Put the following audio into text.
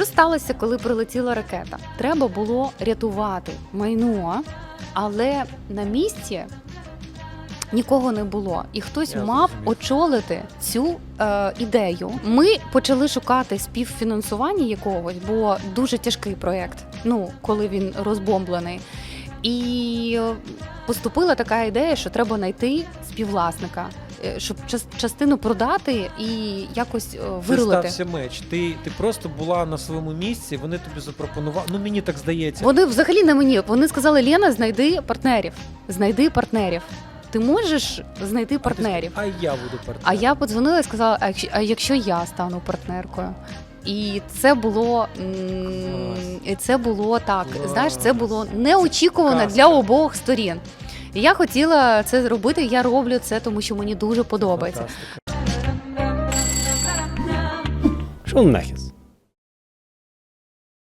Що сталося, коли прилетіла ракета? Треба було рятувати майно, але на місці нікого не було, і хтось Я мав розумію. очолити цю е, ідею. Ми почали шукати співфінансування якогось, бо дуже тяжкий проєкт. Ну, коли він розбомблений. І поступила така ідея, що треба знайти співвласника, е, щоб час- частину продати і якось е, вирулити. стався меч. Ти, ти просто була на своєму місці, вони тобі запропонували. Ну мені так здається. Вони взагалі не мені. Вони сказали: Лена, знайди партнерів. Знайди партнерів. Ти можеш знайти партнерів. А я буду партнером. А я подзвонила і сказала: а якщо, а якщо я стану партнеркою? І це було м, це було так. Знаєш, це було неочікувано для обох сторін. І я хотіла це зробити. Я роблю це, тому що мені дуже подобається. Шон нахіс.